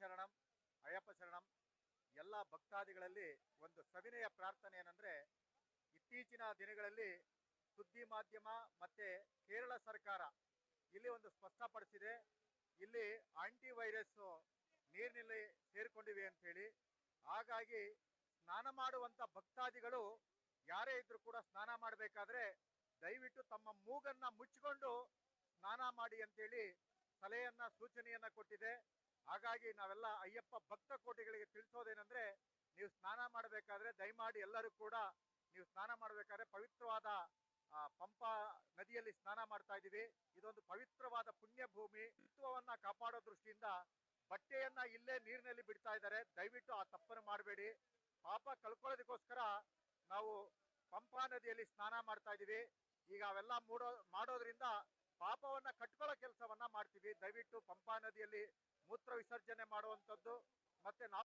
ಶರಣಂ, ಅಯ್ಯಪ್ಪ ಶರಣಂ, ಎಲ್ಲ ಭಕ್ತಾದಿಗಳಲ್ಲಿ ಒಂದು ಸವಿನಯ ಪ್ರಾರ್ಥನೆ ಏನಂದ್ರೆ, ಇತ್ತೀಚಿನ ದಿನಗಳಲ್ಲಿ ಸುದ್ದಿ ಮಾಧ್ಯಮ ಮತ್ತೆ ಕೇರಳ ಸರ್ಕಾರ ಇಲ್ಲಿ ಒಂದು ಸ್ಪಷ್ಟಪಡಿಸಿದೆ. ಇಲ್ಲಿ ಆಂಟಿ ವೈರಸ್ ನೀರಿನಲ್ಲಿ ಸೇರಿಕೊಂಡಿವೆ ಅಂತ ಹೇಳಿ. ಹಾಗಾಗಿ ಸ್ನಾನ ಮಾಡುವಂತ ಭಕ್ತಾದಿಗಳು ಯಾರೇ ಇದ್ರು ಕೂಡ ಸ್ನಾನ ಮಾಡಬೇಕಾದ್ರೆ ದಯವಿಟ್ಟು ತಮ್ಮ ಮೂಗನ್ನ ಮುಚ್ಚಿಕೊಂಡು ಸ್ನಾನ ಮಾಡಿ ಅಂತೇಳಿ ಸಲಹೆಯನ್ನ ಸೂಚನೆಯನ್ನ ಕೊಟ್ಟಿದೆ. ಹಾಗಾಗಿ ನಾವೆಲ್ಲ ಅಯ್ಯಪ್ಪ ಭಕ್ತ ಕೋಟಿಗಳಿಗೆ ತಿಳಿಸೋದೇನೆಂದ್ರೆ ನೀವು ಸ್ನಾನ ಮಾಡಬೇಕಾದ್ರೆ ದಯಮಾಡಿ ಎಲ್ಲರೂ ಕೂಡ ನೀವು ಸ್ನಾನ ಮಾಡಬೇಕಾದ್ರೆ ಪವಿತ್ರವಾದ ಪಂಪ ನದಿಯಲ್ಲಿ ಸ್ನಾನ ಮಾಡ್ತಾ ಇದ್ದೀವಿ. ಇದೊಂದು ಪವಿತ್ರವಾದ ಪುಣ್ಯ ಭೂಮಿ ಹಿತ್ವವನ್ನ ಕಾಪಾಡೋ ದೃಷ್ಟಿಯಿಂದ ಬಟ್ಟೆಯನ್ನ ಇಲ್ಲೇ ನೀರಿನಲ್ಲಿ ಬಿಡ್ತಾ ಇದ್ದಾರೆ. ದಯವಿಟ್ಟು ಆ ತಪ್ಪನ್ನು ಮಾಡಬೇಡಿ. ಪಾಪ ಕಳ್ಕೊಳ್ಳೋದಕ್ಕೋಸ್ಕರ ನಾವು ಪಂಪಾ ನದಿಯಲ್ಲಿ ಸ್ನಾನ ಮಾಡ್ತಾ ಇದ್ದೀವಿ. ಈಗ ಅವೆಲ್ಲ ಮೂಡೋ, ಮಾಡೋದ್ರಿಂದ ಪಾಪವನ್ನ ಕಟ್ಕೊಳ್ಳೋ ಕೆಲಸವನ್ನ ಮಾಡ್ತೀವಿ. ದಯವಿಟ್ಟು ಪಂಪಾ ನದಿಯಲ್ಲಿ ಮೂತ್ರ ವಿಸರ್ಜನೆ ಮಾಡುವಂಥದ್ದು ಮತ್ತೆ ನಾವು